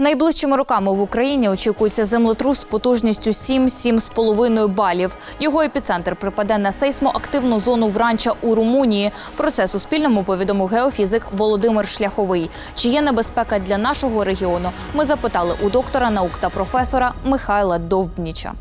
Найближчими роками в Україні очікується землетрус з потужністю 7-7,5 балів. Його епіцентр припаде на сейсмоактивну зону Вранча у Румунії. Про це Суспільному повідомив геофізик Володимир Шляховий. Чи є небезпека для нашого регіону? Ми запитали у доктора наук та професора Михайла Довбніча.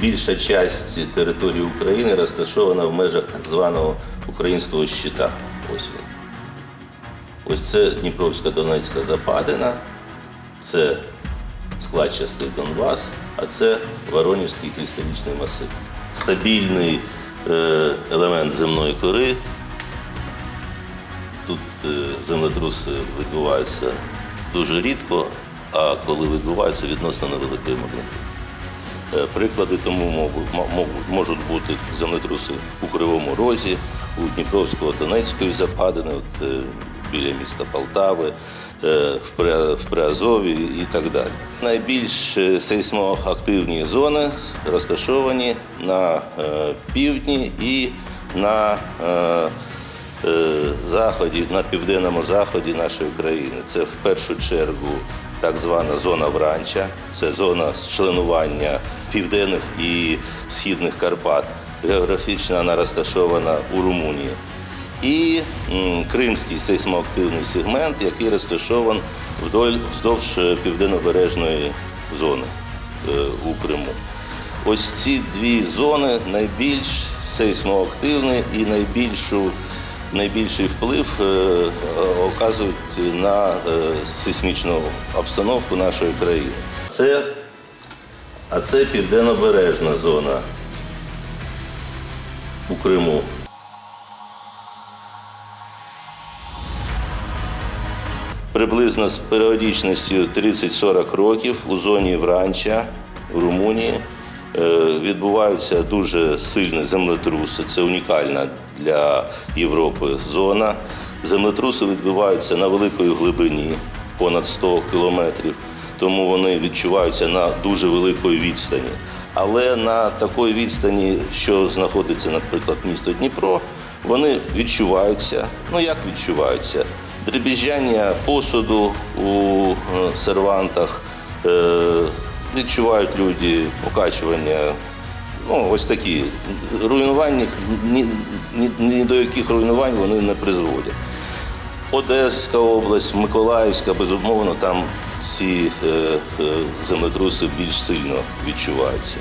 Більша частина території України розташована в межах так званого українського щита. Ось. Ось це Дніпровська Донецька Западина, це складчастий Донбас, а це Воронівський кристалічний масив. Стабільний е, елемент земної кори. Тут е, землетруси відбуваються дуже рідко, а коли відбуваються відносно невеликої магнітуди. Е, Приклади тому можуть- мо- мо- можуть бути землетруси у Кривому Розі, у Дніпровсько-Донецької западини, от, е, біля міста Полтави, е, в При- в Приазові і так далі. Найбільш сейсмоактивні зони розташовані на півдні і на заході, на південному заході нашої країни. Це в першу чергу так звана зона Вранча, це зона членування південних і східних Карпат. Географічно вона розташована у Румунії. І Кримський сейсмоактивний сегмент, який розташований вдоль вздовж е, південнобережної зони е, у Криму. Ось ці дві зони найбільш сейсмоактивні і найбільшу, найбільший вплив е, е, оказують на е, сейсмічну обстановку нашої країни. Це, а це південнобережна зона у Криму. Приблизно з періодичністю 30-40 років у зоні Вранча в Румунії відбуваються дуже сильні землетруси. Це унікальна для Європи зона. Землетруси відбуваються на великій глибині, понад 100 кілометрів, тому вони відчуваються на дуже великій відстані. Але на такій відстані, що знаходиться, наприклад, місто Дніпро, вони відчуваються. Ну як відчуваються? Дребіжання посуду у е, сервантах, е, відчувають люди покачування. Ну, ось такі руйнування, ні, ні, до яких руйнувань вони не призводять. Одеська область, Миколаївська, безумовно, там ці е, е, землетруси більш сильно відчуваються.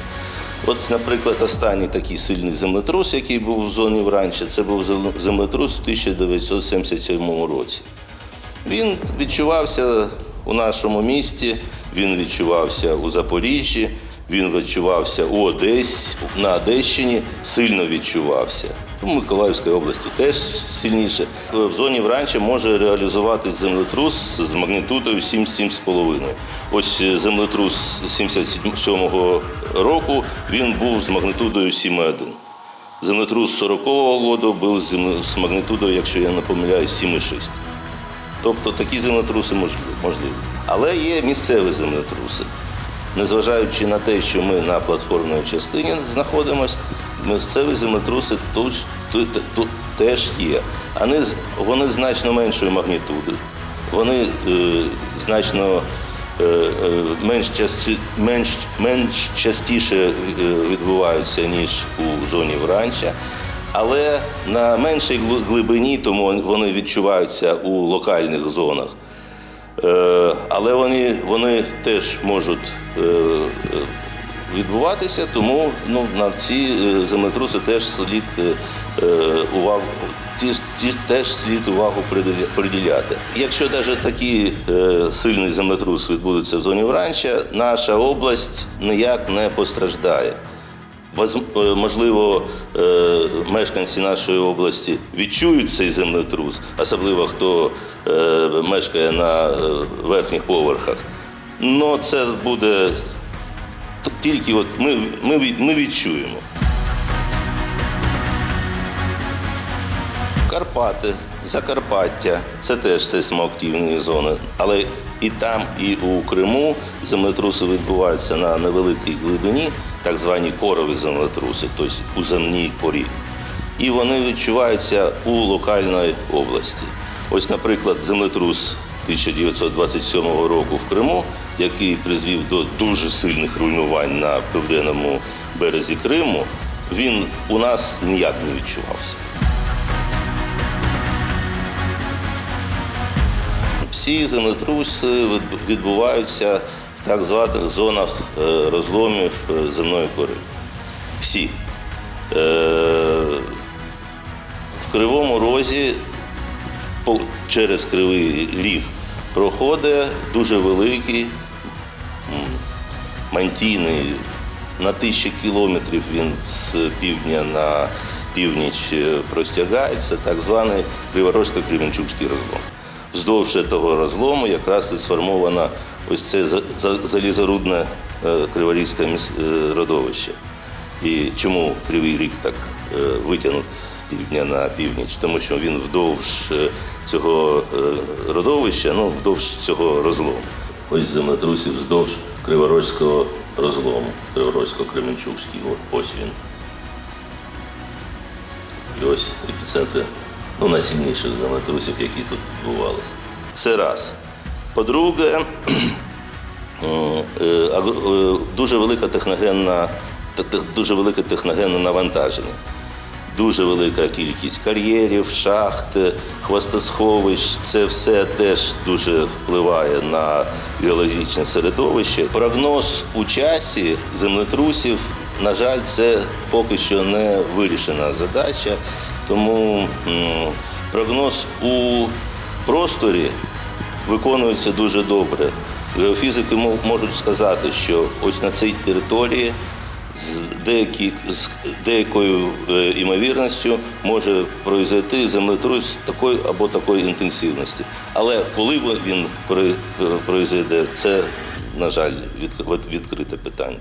От, наприклад, останній такий сильний землетрус, який був в зоні Вранча, це був землетрус у 1977 році. Він відчувався у нашому місті, він відчувався у Запоріжжі, він відчувався у Одесі, на Одещині сильно відчувався. У Миколаївській області теж сильніше. В зоні Вранча може реалізуватись землетрус з магнітудою 7-7,5. Ось е, землетрус 77-го року він був з магнітудою 7,1. Землетрус 40-го року був з магнітудою, якщо я не помиляюсь, 7,6. Тобто такі землетруси можливі. Але є місцеві землетруси. Незважаючи на те, що ми на платформній частині знаходимося, місцеві землетруси тут, тут, тут теж є. Вони, вони значно меншої магнітуди, вони е, значно е, е, менш, часті, менш, менш частіше е, відбуваються, ніж у зоні Вранча. Але на меншій глибині, тому вони відчуваються у локальних зонах. Е, Але вони, вони теж можуть е, е, відбуватися, тому ну, на ці землетруси теж слід увагу. Ті, ті теж слід увагу приділяти. Якщо навіть такий сильний землетрус відбудеться в зоні Вранча, наша область ніяк не постраждає. Е, Можливо, е, мешканці нашої області відчують цей землетрус, особливо хто е, мешкає на верхніх поверхах. Ну, це буде тільки от ми, ми, ми відчуємо. Карпати, Закарпаття це теж сейсмоактивні зони. Але і там, і у Криму землетруси відбуваються на невеликій глибині, так звані корові землетруси, тобто у земній корі. І вони відчуваються у локальної області. Ось, наприклад, землетрус 1927 року в Криму, який призвів до дуже сильних руйнувань на південному березі Криму, він у нас ніяк не відчувався. Всі землетруси відбуваються в так званих зонах е, розломів е, земної кори. Всі. Е, В Кривому Розі через Кривий Ріг проходить дуже великий мантійний на тисячі кілометрів він з півдня на північ простягається, так званий Криворожсько-Кременчуцький розлом. Вздовж того розлому якраз і сформовано ось це за- за- залізорудне е, Криворізьке е, родовище. І чому Кривий Ріг так е, витягнут з півдня на північ? Тому що він вдовж цього родовища, ну вдовж цього розлому. Ось землетрусів вздовж Криворозького розлому, Криворозько-Кременчуцький, ось він. І ось епіцентри ну, найсильніших землетрусів, які тут відбувалися. Це раз. По-друге, е, е, дуже велика техногенна, те- те- дуже велике техногенне навантаження. Дуже велика кількість кар'єрів, шахт, хвостосховищ. Це все теж дуже впливає на геологічне середовище. Прогноз у часі землетрусів, на жаль, це поки що не вирішена задача. Тому прогноз у просторі виконується дуже добре. Геофізики можуть сказати, що ось на цій території з, деякі, з деякою е, імовірністю може произойти землетрус такої або такої інтенсивності. Але коли він при- произойде, це, на жаль, відк- відкрите питання.